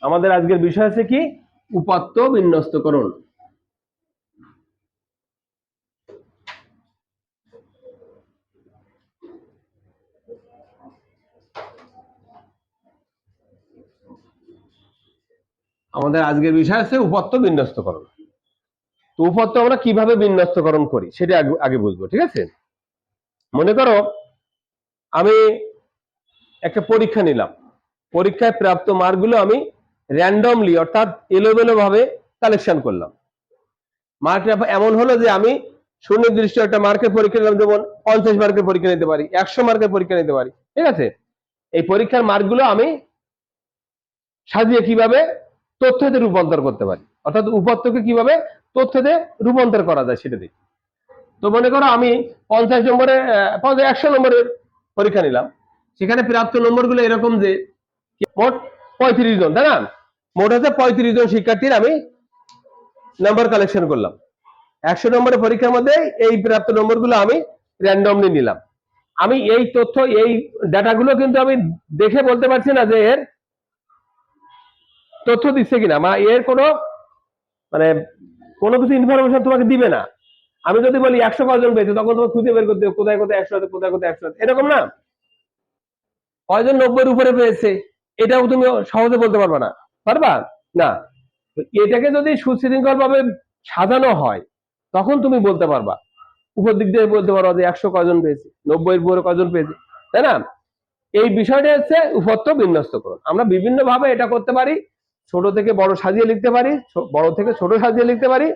আমাদের আজকের বিষয় আছে কি? উপাত্ত বিন্যস্তকরণ। আমাদের আজকের বিষয় আছে উপাত্ত বিন্যস্তকরণ। তো উপাত্ত আমরা কীভাবে বিন্যস্তকরণ করি সেটা আগে- বুঝব, ঠিক আছে? মনে করো, আমি একটা পরীক্ষা নিলাম। পরীক্ষায় প্রাপ্ত মার্কগুলো আমি র্যান্ডমলি অর্থাৎ এলোমেলো ভাবে কালেকশন করলাম মার্কটা এমন হলো যে আমি সুনির্দিষ্ট একটা মার্কের পরীক্ষা নিলাম, যেমন পঞ্চাশ মার্কের পরীক্ষা নিতে পারি, একশো মার্কের পরীক্ষা নিতে পারি, ঠিক আছে? এই পরীক্ষার মার্কগুলো আমি সাজিয়ে কীভাবে তথ্যতে রূপান্তর করতে পারি? অর্থাৎ উপাত্তকে কীভাবে তথ্যতে রূপান্তর করা যায় সেটা দেখি। তো মনে করো আমি পঞ্চাশ পঞ্চাশ, একশো নম্বরের পরীক্ষা নিলাম। সেখানে প্রাপ্ত নম্বরগুলো এরকম যে, মোট পঁয়ত্রিশ জন, তাই না? মোট হচ্ছে পঁয়ত্রিশ জন শিক্ষার্থীর আমি নাম্বার কালেকশন করলাম। একশো নম্বরের পরীক্ষার মধ্যে এই প্রাপ্ত নম্বরগুলো আমি র্যান্ডমলি নিলাম। আমি এই তথ্য, এই ডাটাগুলো কিন্তু আমি দেখে বলতে পারছি না যে এর তথ্য দিচ্ছে কিনা, বা এর কোনো মানে কোনো কিছু ইনফরমেশন তোমাকে দিবে না। আমি যদি বলি একশো কজন পেয়েছে, তখন তোমাকে খুঁজে বের করতে কোথায় কোথায় একশো আছে, কোথায় কোথায় একশো আছে, এরকম না? কয়জন নব্বইয়ের উপরে পেয়েছে? এটাও তুমি সহজে বলতে পারবে না। পারবা? না। এটাকে যদি সুশৃঙ্খল ভাবে সাজানো হয়, তখন তুমি বলতে পারবা। উপর দিক দিয়ে বলতে পারবা যে একশো কজন পেয়েছে, নব্বইয়ের উপরে কজন পেয়েছে, তাই না? এই বিষয়টা হচ্ছে উপত্য বিন্যস্তকরণ। আমরা বিভিন্ন ভাবে এটা করতে পারি, ছোট থেকে বড় সাজিয়ে লিখতে পারি বড় থেকে ছোট সাজিয়ে লিখতে পারি,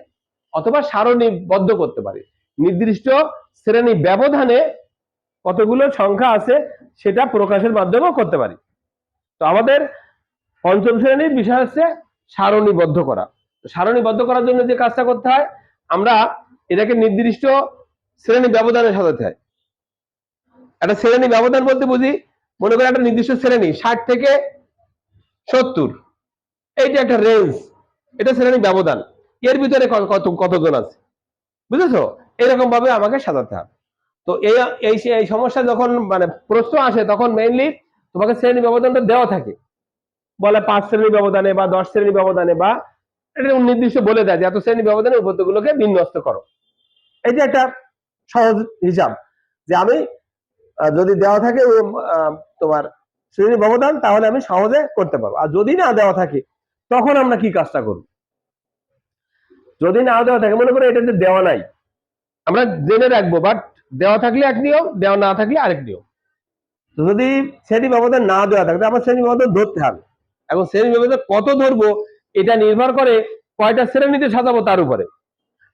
অথবা সারণীবদ্ধ করতে পারি। নির্দিষ্ট শ্রেণি ব্যবধানে কতগুলো সংখ্যা আছে, সেটা প্রকাশের মাধ্যমেও করতে পারি। তো আমাদের পঞ্চম শ্রেণির বিষয় হচ্ছে সারণীবদ্ধ করা। সারণীবদ্ধ করার জন্য যে কাজটা করতে হয়, আমরা এটাকে নির্দিষ্ট শ্রেণি ব্যবধানে সাজাতে হয়। একটা শ্রেণি ব্যবধান বলতে বুঝি, মনে করেন একটা নির্দিষ্ট শ্রেণি, ষাট থেকে সত্তর। এইটা একটা রেঞ্জ এটা শ্রেণি ব্যবধান। এর ভিতরে কত কতজন আছে? বুঝেছ? এরকম ভাবে আমাকে সাজাতে হবে। তো এই এই সমস্যা যখন মানে প্রশ্ন আসে, তখন মেইনলি তোমাকে শ্রেণি ব্যবধানটা দেওয়া থাকে। বলে পাঁচ শ্রেণি ব্যবধানে বা দশ শ্রেণি ব্যবধানে বা এটা নির্দিষ্ট বলে দেয় যে এত শ্রেণি ব্যবধানে উপত্যগুলোকে বিন্যস্ত করো। এই যে একটা সহজ হিসাব যে আমি যদি দেওয়া থাকে তোমার শ্রেণি ব্যবধান, তাহলে আমি সহজে করতে পারব। আর যদি না দেওয়া থাকে, তখন আমরা কি কাজটা করব? যদি না দেওয়া থাকে, মনে করো এটা যে দেওয়া নাই। আমরা জেনে রাখব বাট দেওয়া থাকলে এক নিয়ম, দেওয়া না থাকলে আরেক নিয়ম। যদি শ্রেণি ব্যবধান না দেওয়া থাকে আমার শ্রেণি ব্যবধান ধরতে হবে। এখন শ্রেণি ব্যবধান কত ধরবো, এটা নির্ভর করে কয়টা শ্রেণীতে সাজাবো তার উপরে।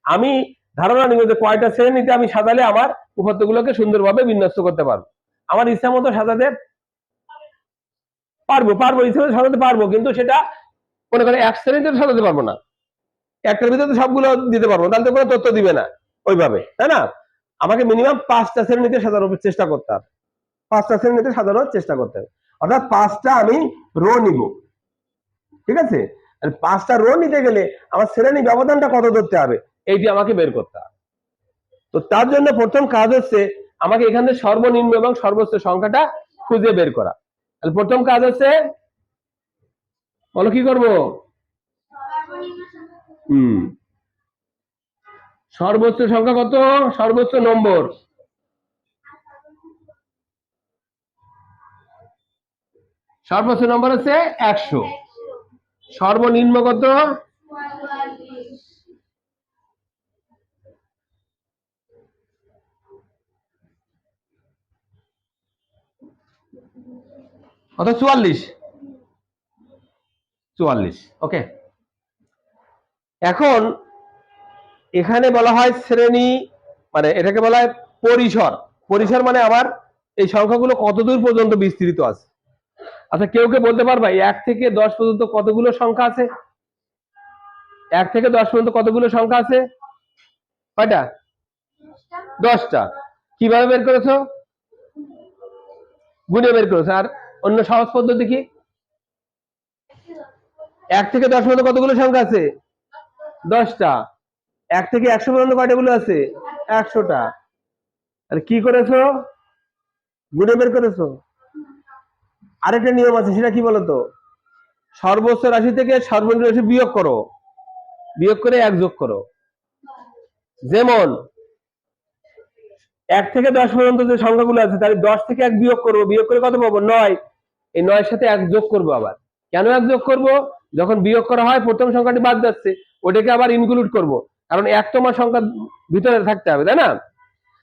আমি ধারণা নিব যে কয়টা শ্রেণীতে আমি সাজালে আমার উপাত্তগুলোকে সুন্দরভাবে বিন্যস্ত করতে পারব। আমার ইচ্ছা মতো সাজাতে পারব পারব, ইচ্ছা মতো সাজাতে পারব, কিন্তু সেটা মনে করে এক শ্রেণীতে সাজাতে পারব না। একটার ভিতরে সবগুলো দিতে পারব, তাহলে তো কোনো তথ্য দিবে না ওইভাবে, তাই না? আমাকে মিনিমাম পাঁচটা শ্রেণীতে সাজানোর চেষ্টা করতে হবে। পাঁচটা শ্রেণীতে সাজানোর চেষ্টা করতে হবে। অর্থাৎ পাঁচটা আমি রো নিব। ঠিক আছে? পাঁচটা রো নিতে গেলে আমার শ্রেণি ব্যবধানটা কত ধরতে হবে? এইটি আমাকে বের করতে হবে। তো তার জন্য প্রথম কাজ হচ্ছে আমাকে এখান সর্বনিম্ন এবং সর্বোচ্চ সংখ্যাটা খুঁজে বের করা। তাহলে প্রথম কাজ হচ্ছে, বলো কি করব? হুম। সর্বোচ্চ সংখ্যা কত? সর্বোচ্চ নম্বর। সর্বোচ্চ নম্বর হচ্ছে একশো। সর্বনিম্ন কত? কত? চুয়াল্লিশ। চুয়াল্লিশ ওকে এখন এখানে বলা হয় শ্রেণি মানে এটাকে বলা হয় পরিসর। পরিসর মানে আমার এই সংখ্যাগুলো কতদূর পর্যন্ত বিস্তৃত আছে? আচ্ছা কেউ কে বলতে পারবা এক থেকে দশ পর্যন্ত কতগুলো সংখ্যা আছে? এক থেকে দশ পর্যন্ত কতগুলো সংখ্যা আছে? কয়টা? দশটা। কীভাবে বের করেছ? গুণে বের করেছ। আর অন্য সহজ পদ্ধতি কি? এক থেকে দশ পর্যন্ত কতগুলো সংখ্যা আছে? দশটা। এক থেকে একশো পর্যন্ত কয়টাগুলো আছে? একশোটা। আর কি করেছ? গুণে বের করেছ? আরেকটা নিয়ম আছে, সেটা কি বলতো? সর্বোচ্চ রাশি থেকে সর্বনিম্ন রাশি বিয়োগ করো। বিয়োগ করে এক যোগ করো। যেমন, এক থেকে দশ পর্যন্ত যে সংখ্যাগুলো আছে, তাহলে দশ থেকে এক বিয়োগ করব। বিয়োগ করে কত পাবো? নয়। এই নয়ের সাথে এক যোগ করব আবার। কেন এক যোগ করব? যখন বিয়োগ করা হয়, প্রথম সংখ্যাটি বাদ যাচ্ছে, ওটাকে আবার ইনক্লুড করব। কারণ এক তোমার সংখ্যা ভিতরে থাকতে হবে, তাই না?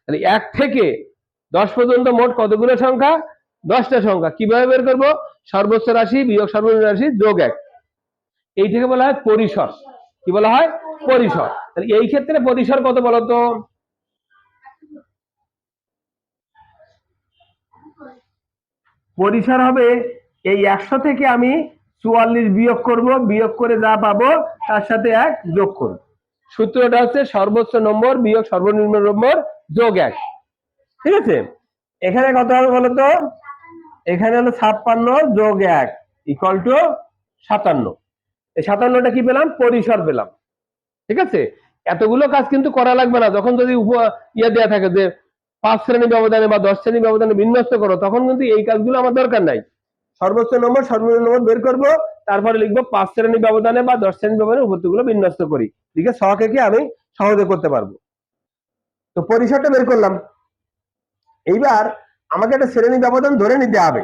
তাহলে এক থেকে দশ পর্যন্ত মোট কতগুলো সংখ্যা? দশটা সংখ্যা। কীভাবে বের করব? সর্বোচ্চ রাশি, বিয়োগ সর্বনিম্ন রাশি, যোগ এক। এই থেকে বলা হয় পরিসর। কি বলা হয়? পরিসর। তাহলে এই ক্ষেত্রে পরিসর কত বলতো পরিসর হবে এই একশো থেকে আমি চুয়াল্লিশ বিয়োগ করব। বিয়োগ করে যা পাবো, তার সাথে এক যোগ করব। সূত্রটা হচ্ছে সর্বোচ্চ নম্বর, বিয়োগ সর্বনিম্ন নম্বর, যোগ এক। ঠিক আছে? এখানে কত হবে বলতো এখানে হলো ছাপ্পান্ন যোগ এক ইকুয়াল টু সাতান্ন। এই সাতান্নটা কি পেলাম? পরিসর পেলাম। ঠিক আছে? এতগুলো কাজ কিন্তু করা লাগবে না। যখন যদি উপ ইয়ে দেওয়া থাকে যে পাঁচ শ্রেণি ব্যবধানে বা দশ শ্রেণি ব্যবধানে বিন্যস্ত করো, তখন কিন্তু এই কাজগুলো আমার দরকার নাই। সর্বোচ্চ নম্বর সর্বনিম্ন নম্বর বের করব, তারপরে লিখব পাঁচ শ্রেণি ব্যবধানে বা দশ শ্রেণি ব্যবধানে উপত্যগুলো বিন্যস্ত করি। লিখে সহকে কি আমি সহজে করতে পারব? তো পরিসরটা বের করলাম। এইবার আমাকে একটা শ্রেণি ব্যবধান ধরে নিতে হবে।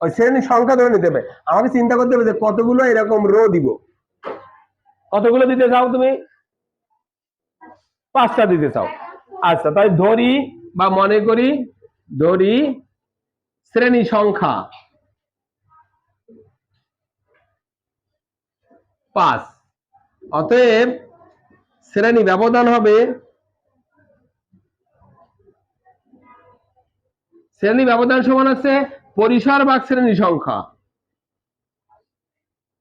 ওই শ্রেণির সংখ্যা ধরে নিতে হবে। আমাকে চিন্তা করতে হবে যে কতগুলো এরকম রো দিব। কতগুলো দিতে চাও তুমি? পাঁচটা দিতে চাও। আচ্ছা তাই ধরি বা মনে করি, ধরি শ্রেণি সংখ্যা পাঁচ। অতএব শ্রেণি ব্যবধান হবে শ্রেণি ব্যবধান সমান আছে পরিসর ভাগ শ্রেণি সংখ্যা।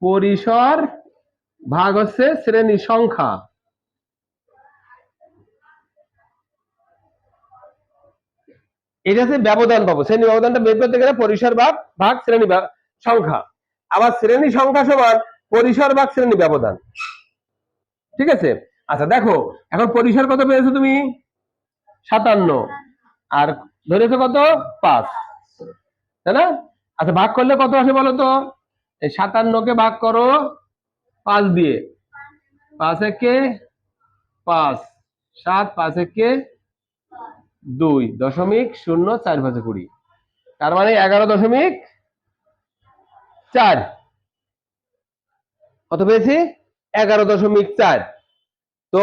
পরিসর ভাগ হচ্ছে শ্রেণি সংখ্যা। এটা হচ্ছে ব্যবধান পাবো। শ্রেণি ব্যবধানটা বের করতে গেলে পরিসর ভাগ ভাগ শ্রেণি সংখ্যা। আবার শ্রেণি সংখ্যা সমান পরিসর ভাগ শ্রেণি ব্যবধান। ঠিক আছে? আচ্ছা দেখো, এখন পরিসর কত পেয়েছ তুমি? সাতান্ন। আর ধরেছো কত? পাঁচ। তাই না? আচ্ছা ভাগ করলে কত আসে বলো তো? এই সাতান্নকে ভাগ করো পাঁচ দিয়ে। পাঁচ একে পাঁচ। সাত, পাঁচ একে দুই। দশমিক শূন্য, চার পাঁচে কুড়ি। তার মানে এগারো দশমিক চার। কত পেয়েছি? এগারো দশমিক চার। তো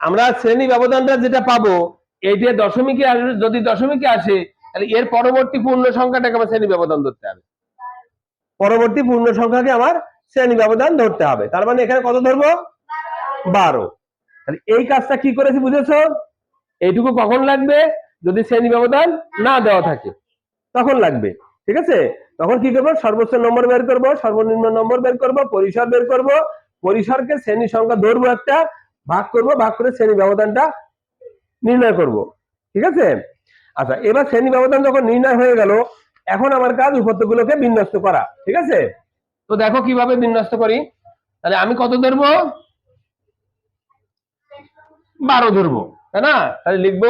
আমরা শ্রেণি ব্যবধানটা যেটা পাবো এইটা দশমিকে আসবে যদি দশমিকে আসে তাহলে এর পরবর্তী পূর্ণ সংখ্যাটাকে আমার শ্রেণি ব্যবধান ধরতে হবে। পরবর্তী পূর্ণ সংখ্যাকে আমার শ্রেণি ব্যবধান ধরতে হবে। তার মানে এখানে কত ধরবো? বারো। তাহলে এই কাজটা কি করেছি বুঝেছ? এইটুকু কখন লাগবে? যদি শ্রেণি ব্যবধান না দেওয়া থাকে। তখন লাগবে। ঠিক আছে? তখন কি করব? সর্বোচ্চ নম্বর বের করব সর্বনিম্ন নম্বর বের করব পরিসর বের করব। পরিসরকে শ্রেণি সংখ্যা ধরবো একটা ভাগ করব ভাগ করে শ্রেণি ব্যবধানটা নির্ণয় করব, ঠিক আছে? আচ্ছা এবার শ্রেণি ব্যবধান যখন নির্ণয় হয়ে গেল, এখন আমার কাজ উপত্যগুলোকে বিন্যস্ত করা, ঠিক আছে? তো দেখো কীভাবে বিন্যস্ত করি। তাহলে আমি কত ধরবো? বারো ধরবো, তাই না? তাহলে লিখব,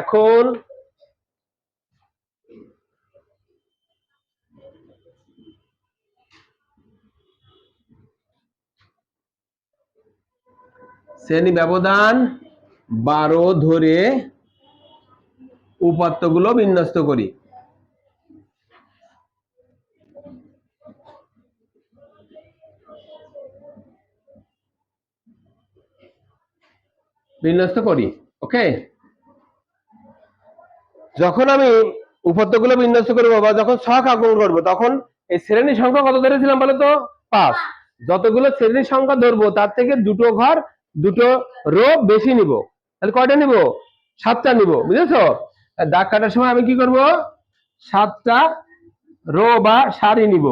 এখন শ্রেণি ব্যবধান বারো ধরে উপাত্তগুলো বিন্যস্ত করি। বিন্যস্ত করি, ওকে? যখন আমি উপাত্তগুলো বিন্যস্ত করব বা যখন শখ আঁকন করব, তখন এই শ্রেণি সংখ্যা কত ধরেছিলাম বলো তো? পাঁচ। যতগুলো শ্রেণি সংখ্যা ধরবো, তার থেকে দুটো ঘর, দুটো রো বেশি নিব। তাহলে কয়টা নিব? সাতটা নিব, বুঝেছ? দাগ কাটার সময় আমি কি করব? সাতটা রো বা সারি নিব।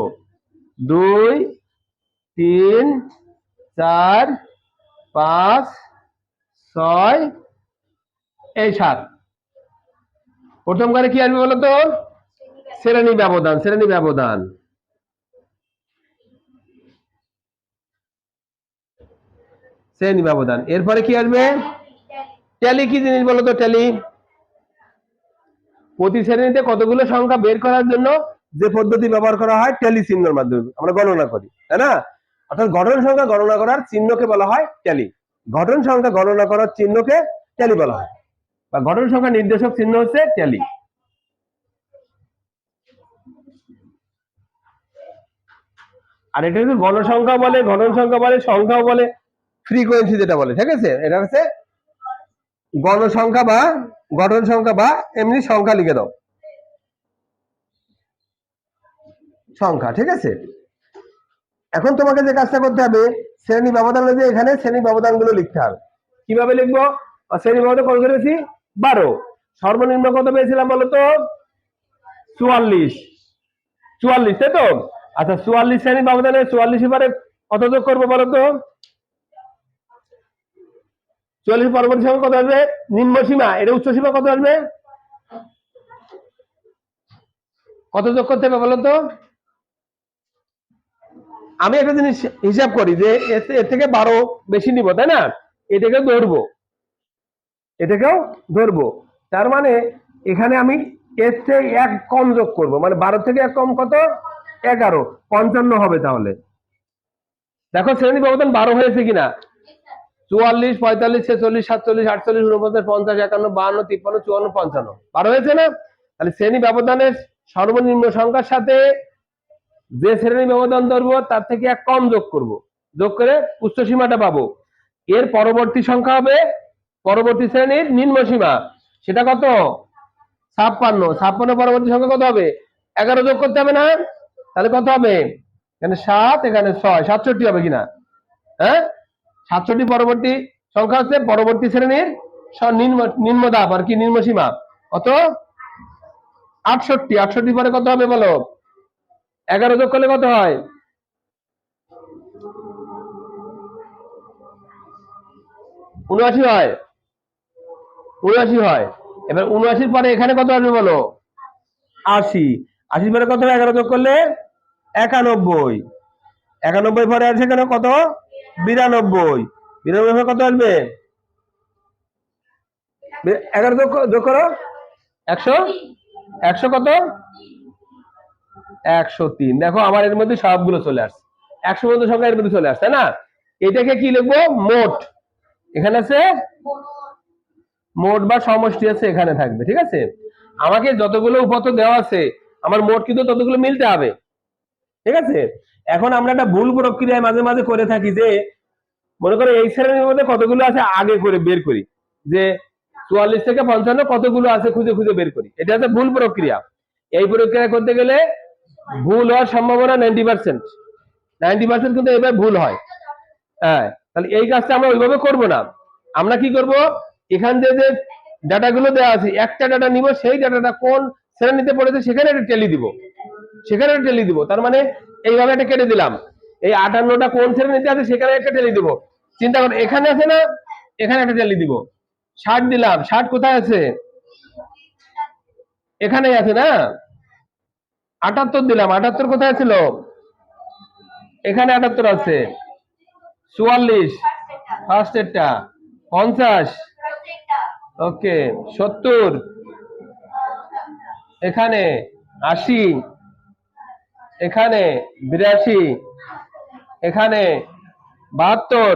দুই, তিন, চার, পাঁচ, ছয়, এই সাত। প্রথম কারে কি আসবে বলতো শ্রেণি ব্যবধান শ্রেণি ব্যবধান। শ্রেণি ব্যবধান। এরপরে কি আসবে? ট্যালি কি জিনিস বলো তো ট্যালি প্রতি শ্রেণীতে কতগুলো সংখ্যা বের করার জন্য যে পদ্ধতি ব্যবহার করা হয় ট্যালি চিহ্নের মাধ্যমে আমরা গণনা করি, তাই না? অর্থাৎ ঘটন সংখ্যা গণনা করার চিহ্নকে বলা হয় ট্যালি ঘটন সংখ্যা গণনা করার চিহ্নকে ট্যালি বলা হয়। বা ঘটন সংখ্যা নির্দেশক চিহ্ন হচ্ছে ট্যালি আর এটা কিন্তু গণসংখ্যা বলে ঘটন সংখ্যা বলে, সংখ্যাও বলে ফ্রিকোয়েন্সি যেটা বলে, ঠিক আছে? এটা হচ্ছে গণসংখ্যা বা গঠন সংখ্যা বা এমনি সংখ্যা লিখে দাও। সংখ্যা, ঠিক আছে? এখন তোমাকে যে কাজটা করতে হবে, শ্রেণি ব্যবধান যে এখানে, শ্রেণি ব্যবধানগুলো লিখতে হবে। কীভাবে লিখব? শ্রেণি ব্যবধান কত করেছি? বারো। সর্বনিম্ন কত পেয়েছিলাম বলতো চুয়াল্লিশ। চুয়াল্লিশ, তাই তো? আচ্ছা চুয়াল্লিশ শ্রেণি ব্যবধানে চুয়াল্লিশ এবারে কত যোগ করব বলতো চুয়াল্লিশ পরবর্তী সময় কত আসবে? নিম্ন সীমা, এটা উচ্চ সীমা কত আসবে? কত যোগ করতে হবে বলো তো? আমি একটা জিনিস হিসাব করি যে এর থেকে বারো বেশি নিব, তাই না? এটাকেও ধরবো। এটাকেও ধরবো। তার মানে এখানে আমি এর থেকে এক কম যোগ করব। মানে বারো থেকে এক কম কত? এগারো। পঞ্চান্ন হবে তাহলে। দেখো, শ্রেণি ব্যবধান বারো হয়েছে কিনা? চুয়াল্লিশ, পঁয়তাল্লিশ, ছেচল্লিশ, সাতচল্লিশ, আটচল্লিশ উনপঞ্চাশ পঞ্চাশ একান্ন, বাহান্ন, তিপ্পান্ন, চুয়ান্ন, পঞ্চান্ন। বারো হয়েছে না? তাহলে শ্রেণি ব্যবধানের সর্বনিম্ন সংখ্যার সাথে যে শ্রেণি ব্যবধান ধরবো, তার থেকে এক কম যোগ করব। যোগ করে উচ্চ সীমাটা পাবো। এর পরবর্তী সংখ্যা হবে পরবর্তী শ্রেণির নিম্ন সীমা। সেটা কত? ছাপ্পান্ন। ছাপ্পান্ন পরবর্তী সংখ্যা কত হবে? এগারো যোগ করতে হবে না? তাহলে কত হবে? এখানে সাত, এখানে ছয়। সাতষট্টি হবে কিনা? হ্যাঁ? সাতষট্টি পরবর্তী সংখ্যা হচ্ছে পরবর্তী শ্রেণির নিম্ন দাপ আর কি, নিম্ন সীমা। কত? আটষট্টি। আটষট্টি পরে কত হবে বলো? এগারো যোগ করলে কত হয়? উনআশি হয়। উনআশি হয়। এবার উনআশির পরে এখানে কত আসবে বলো? আশি। আশির পরে কত হবে? এগারো যোগ করলে একানব্বই। একানব্বই পরে আছে কেন? কত? বিরানব্বই। বিরানব্বই কত আসবে? এগারো যোগ করো একশো? একশো কত? একশো তিন। দেখো, আমার এর মধ্যে সবগুলো চলে আসছে। একশো সংখ্যা এর মধ্যে চলে আসছে না? এটাকে কি লিখব? মোট। এখানে আছে? মোট বা সমষ্টি আছে, এখানে থাকবে, ঠিক আছে? আমাকে যতগুলো উপাত্ত দেওয়া আছে, আমার মোট কিন্তু ততগুলো মিলতে হবে, ঠিক আছে? এখন আমরা একটা ভুল প্রক্রিয়ায় মাঝে মাঝে করে থাকি যে, মনে করো এই শ্রেণির মধ্যে কতগুলো আছে আগে করে বের করি। যে চুয়াল্লিশ থেকে পঞ্চান্ন কতগুলো আছে খুঁজে খুঁজে বের করি। এটা হচ্ছে ভুল প্রক্রিয়া। এই প্রক্রিয়া করতে গেলে ভুল হওয়ার সম্ভাবনা নাইনটি পার্সেন্ট। নাইনটি পার্সেন্ট কিন্তু এবার ভুল হয়। হ্যাঁ তাহলে এই কাজটা আমরা ওইভাবে করব না। আমরা কি করব? এখান থেকে যে ডাটাগুলো দেওয়া আছে, একটা ডাটা নিব, সেই ডাটাটা কোন শ্রেণীতে পড়েছে সেখানে একটা টেলি দিব। সেখানে টেলি দিব। তার মানে এইভাবে একটা কেটে দিলাম। এই আটান্নটা কোন শ্রেণীতে আছে, সেখানে একটা টেলি দিব। চিন্তা করো, এখানে আছে না, এখানে একটা টেলি দিব। ষাট দিলাম, ষাট কোথায় আছে? এখানেই আছে না? আটাত্তর দিলাম, আটাত্তর কোথায় ছিল? এখানে আটাত্তর আছে। চুয়াল্লিশ ফার্স্ট এরটা। পঞ্চাশ। ওকে সত্তর। এখানে আশি। এখানে বিরাশি, এখানে বাহাত্তর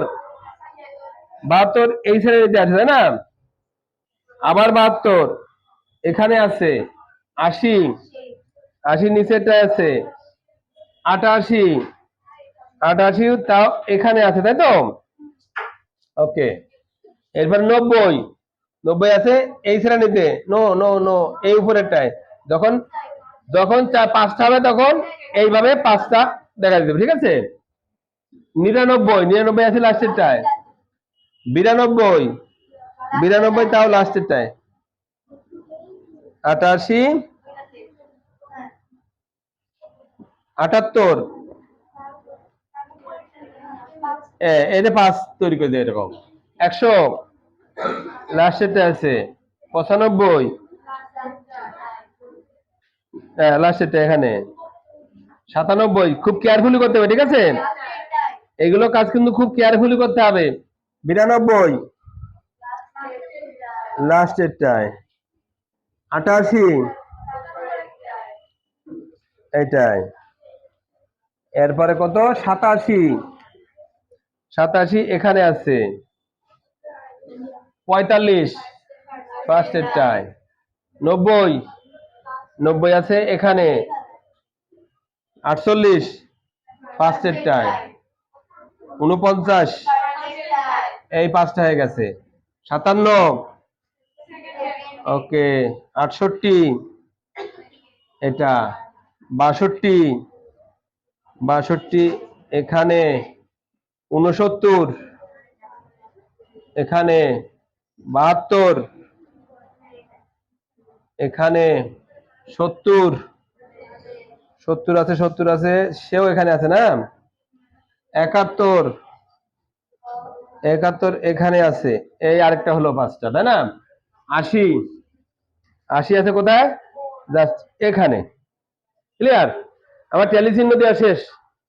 বাহাত্তর এই শ্রেণীতে আছে, তাই না? আবার বাহাত্তর, এখানে আছে আশি আশি নিচেরটা আছে আটাশি আটাশি তাও এখানে আছে, তাই তো? ওকে, এরপর নব্বই নব্বই আছে এই শ্রেণীতে, নো নো নো, এই উপরেরটায়, যখন যখন পাঁচটা হবে তখন এইভাবে পাঁচটা দেখা দিতে ঠিক আছে? নিরানব্বই নিরানব্বই আছে লাস্টের লাস্টেরটায় বিরানব্বই বিরানব্বই তাও লাস্টের লাস্টেরটায় আটাশি আটাত্তর। এ, এই যে পাঁচ তৈরি করে দেয় এরকম। একশো। লাস্টেরটা আছে। পঁচানব্বই। হ্যাঁ লাস্টেরটা এখানে। সাতানব্বই খুব কেয়ারফুলি করতে হবে ঠিক আছে? এগুলো কাজ কিন্তু খুব কেয়ারফুলি করতে হবে। বিরানব্বই। লাস্টেরটায় আটাশি। এটাই এরপরে কত? সাতাশি। সাতাশি এখানে আছে। পঁয়তাল্লিশ। ফার্স্টেরটায় নব্বই। নব্বই আছে এখানে। আটচল্লিশ ফার্স্টেরটায় উনপঞ্চাশ এই পাঁচটা হয়ে গেছে। সাতান্ন, ওকে, আটষট্টি, এটা, বাষট্টি বাষট্টি, এখানে উনসত্তর এখানে, বাহাত্তর, এখানে, সত্তর সত্তর আছে সত্তর আছে, সেও এখানে আছে না? একাত্তর। একাত্তর এখানে আছে। এই আরেকটা হলো পাঁচটা, তাই না? আশি। আশি আছে কোথায়? জাস্ট এখানে। ক্লিয়ার আমার ট্যালি চিহ্ন দেওয়া শেষ।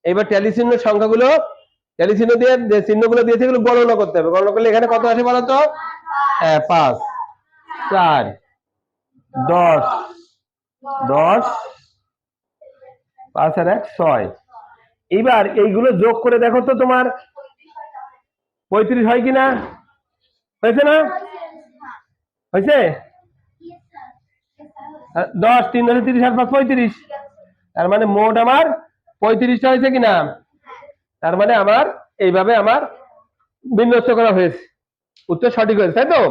এবার ট্যালি চিহ্ন সংখ্যাগুলো ট্যালি চিহ্ন দিয়ে যে চিহ্নগুলো দিয়েছে, এগুলো গণনা করতে হবে। গণনা করলে এখানে কত আসে বলো তো হ্যাঁ পাঁচ, চার, দশ দশ পাঁচ আর এক, ছয়। এবার এইগুলো যোগ করে দেখো তো তোমার। পঁয়ত্রিশ হয় কিনা? হয়েছে না? হয়েছে? দশ, তিন দশে তিরিশ আর পাঁচ, পঁয়ত্রিশ। তার মানে মোট আমার পঁয়ত্রিশটা হয়েছে কিনা? তার মানে আমার এইভাবে আমার বিন্যস্ত করা হয়েছে। উত্তর সঠিক হয়েছে, তাই তো?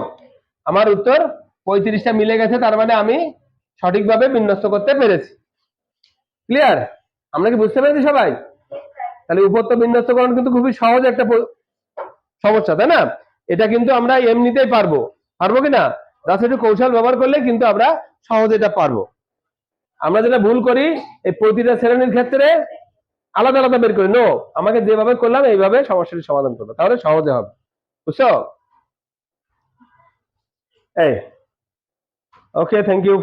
আমার উত্তর পঁয়ত্রিশটা মিলে গেছে, তার মানে আমি সঠিকভাবে বিন্যস্ত করতে পেরেছি। ক্লিয়ার আমরা কি বুঝতে পেরেছি সবাই? তাহলে উপত্য বিন্যস্তকরণ কিন্তু খুবই সহজ একটা সমস্যা, তাই না? এটা কিন্তু আমরা এমনিতেই পারব। পারব কি না? জাস্ট একটু কৌশল ব্যবহার করলে কিন্তু আমরা সহজে এটা পারব। আমরা যেটা ভুল করি, এই প্রতিটা শ্রেণির ক্ষেত্রে আলাদা আলাদা বের করি। নো আমাকে যেভাবে করলাম, এইভাবে সমস্যাটি সমাধান করব। তাহলে সহজে হবে। বুঝছ? এই। Okay thank you